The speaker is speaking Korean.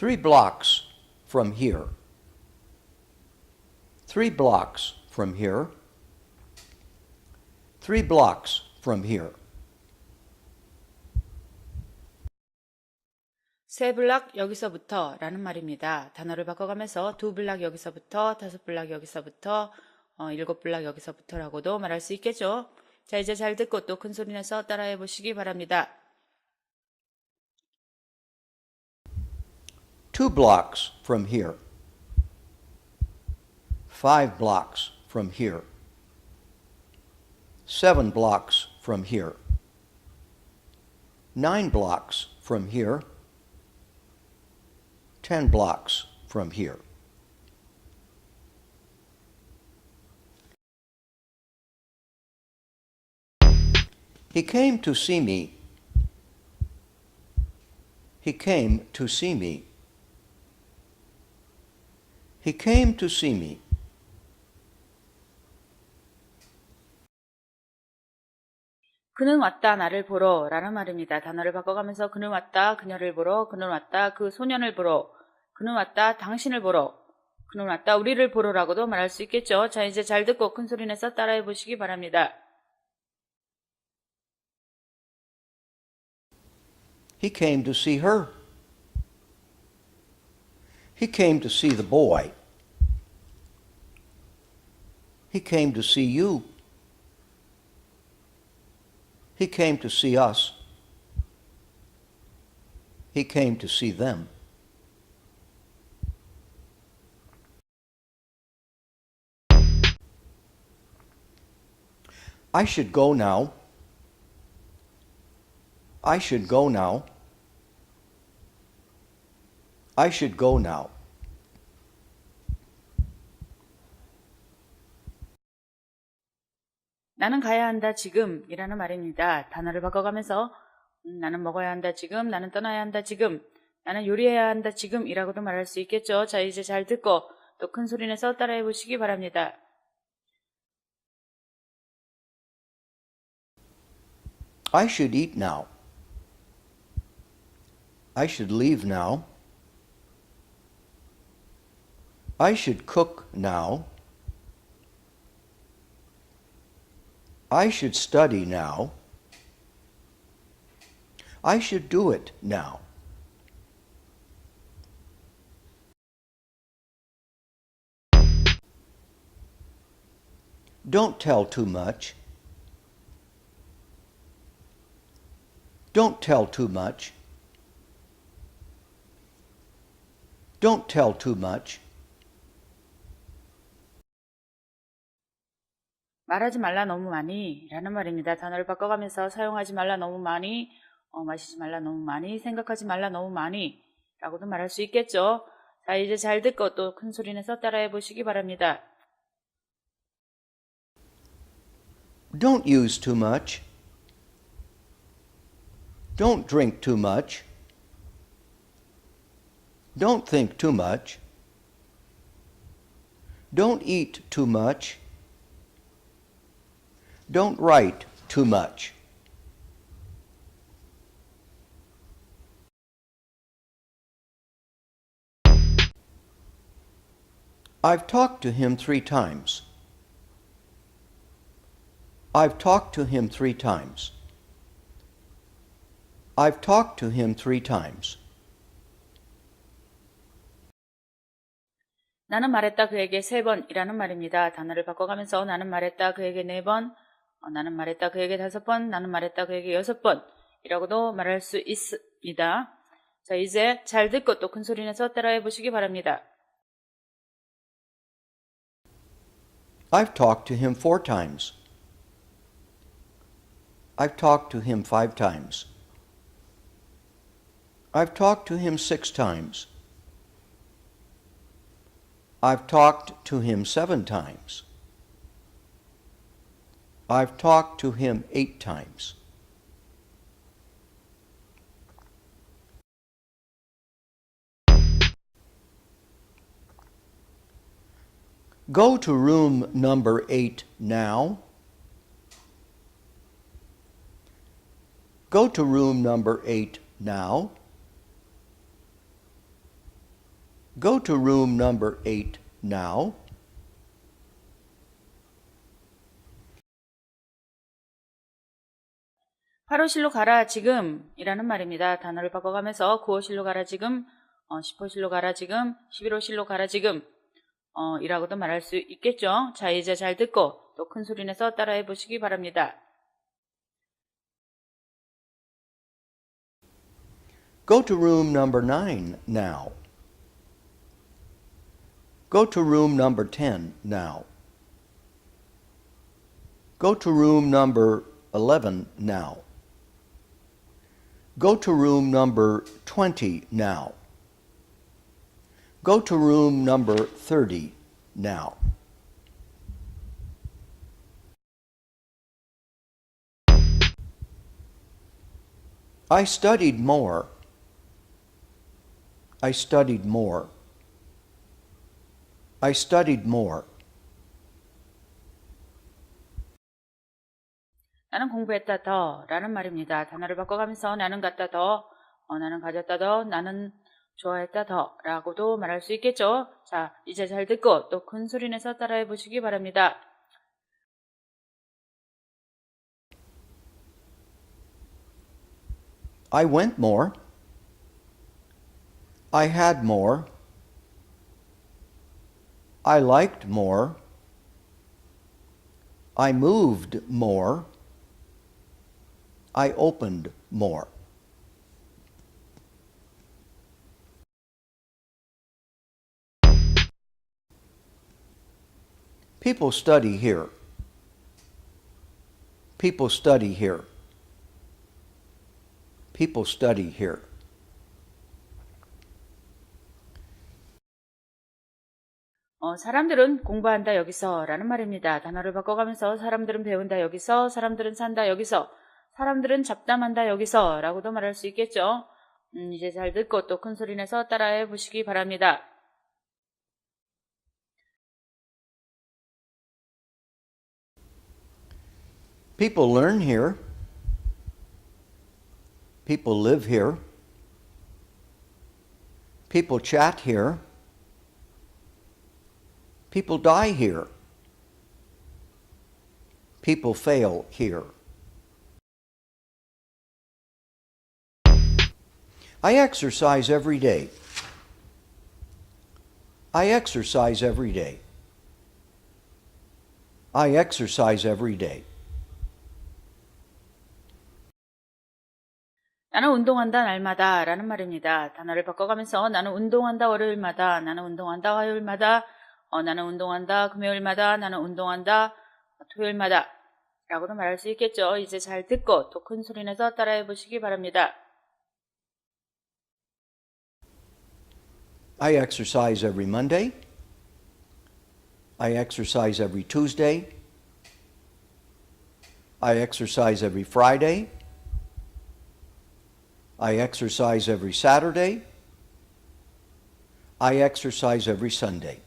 Three blocks from here. Three blocks from here. Three blocks from here. 세 블락 여기서부터 라는 말입니다. 단어를 바꿔가면서 두 블락 여기서부터, 다섯 블락 여기서부터, 어, 일곱 블락 여기서부터라고도 말할 수 있겠죠. 자, 이제 잘 듣고 또 큰 소리 내서 따라해 보시기 바랍니다. Two blocks from here. Five blocks from here. Seven blocks from here. Nine blocks from here. Ten blocks from here. He came to see me. He came to see me. He came to see me. 그는 왔다 나를 보러 라는 말입니다. 단어를 바꿔가면서 그는 왔다 그녀를 보러 그는 왔다 그 소년을 보러 그는 왔다 당신을 보러 그는 왔다 우리를 보러라고도 말할 수 있겠죠. 자 이제 잘 듣고 큰 소리 내서 따라해 보시기 바랍니다. He came to see her. He came to see the boy. He came to see you. He came to see us. He came to see them. I should go now. I should go now. I should go now. 나는 가야 한다 지금 이라는 말입니다. 단어를 바꿔가면서 음, 나는 먹어야 한다 지금 나는 떠나야 한다 지금 나는 요리해야 한다 지금 이라고도 말할 수 있겠죠. 자 이제 잘 듣고 또 큰 소리 내서 따라해 보시기 바랍니다. I should eat now. I should leave now. I should cook now. I should study now. I should do it now. Don't tell too much. Don't tell too much. Don't tell too much. 말하지 말라 너무 많이 라는 말입니다. 단어를 바꿔가면서 사용하지 말라 너무 많이, 어, 마시지 말라 너무 많이, 생각하지 말라 너무 많이 라고도 말할 수 있겠죠. 자, 이제 잘 듣고 또 큰 소리 내서 따라해 보시기 바랍니다. Don't use too much. Don't drink too much. Don't think too much. Don't eat too much. Don't write too much. I've talked to him three times. I've talked to him three times. I've talked to him three times. 나는 말했다 그에게 세 번이라는 말입니다. 단어를 바꿔가면서 나는 말했다 그에게 네 번, 어, 나는 말했다 그에게 다섯 번, 나는 말했다 그에게 여섯 번이라고도 말할 수 있습니다. 자, 이제 잘 듣고 또 큰 소리 내서 따라해 보시기 바랍니다. I've talked to him four times. I've talked to him five times. I've talked to him six times. I've talked to him seven times. I've talked to him eight times. Go to room number eight now. Go to room number eight now. Go to room number 8 now. 팔호실로 가라 지금 이라는 말입니다. 단어를 바꿔가면서 9호실로 가라 지금, 어, 10호실로 가라 지금, 11호실로 가라 지금 어, 이라고도 말할 수 있겠죠. 자 이제 잘 듣고 또 큰 소리 내서 따라해 보시기 바랍니다. Go to room number 9 now. Go to room number 10 now. Go to room number 11 now. Go to room number 20 now. Go to room number 30 now. I studied more. I studied more. I studied more. 나는 공부했다 더 라는 말입니다. 단어를 바꿔가면서 나는 갖다 더, 어, 나는 가졌다 더, 나는 좋아했다 더 라고도 말할 수 있겠죠. 자 이제 잘 듣고 또 큰 소리 내서 따라해 보시기 바랍니다. I went more. I had more. I liked more. I moved more. I opened more. People study here. People study here. People study here. 어, 사람들은 공부한다 여기서 라는 말입니다. 단어를 바꿔가면서 사람들은 배운다 여기서, 사람들은 산다 여기서, 사람들은 잡담한다 여기서 라고도 말할 수 있겠죠. 음, 이제 잘 듣고 또 큰 소리 내서 따라해 보시기 바랍니다. People learn here. People live here. People chat here. People die here. People fail here. I exercise every day. I exercise every day. I exercise every day. 나는 운동한다 날마다 라는 말입니다. 단어를 바꿔가면서 나는 운동한다 월요일마다, 나는 운동한다 화요일마다, 어, 나는 운동한다 금요일마다, 나는 운동한다 토요일마다 라고도 말할 수 있겠죠. 이제 잘 듣고 또 큰 소리 내서 따라해 보시기 바랍니다. I exercise every Monday. I exercise every Tuesday. I exercise every Friday. I exercise every Saturday. I exercise every Sunday.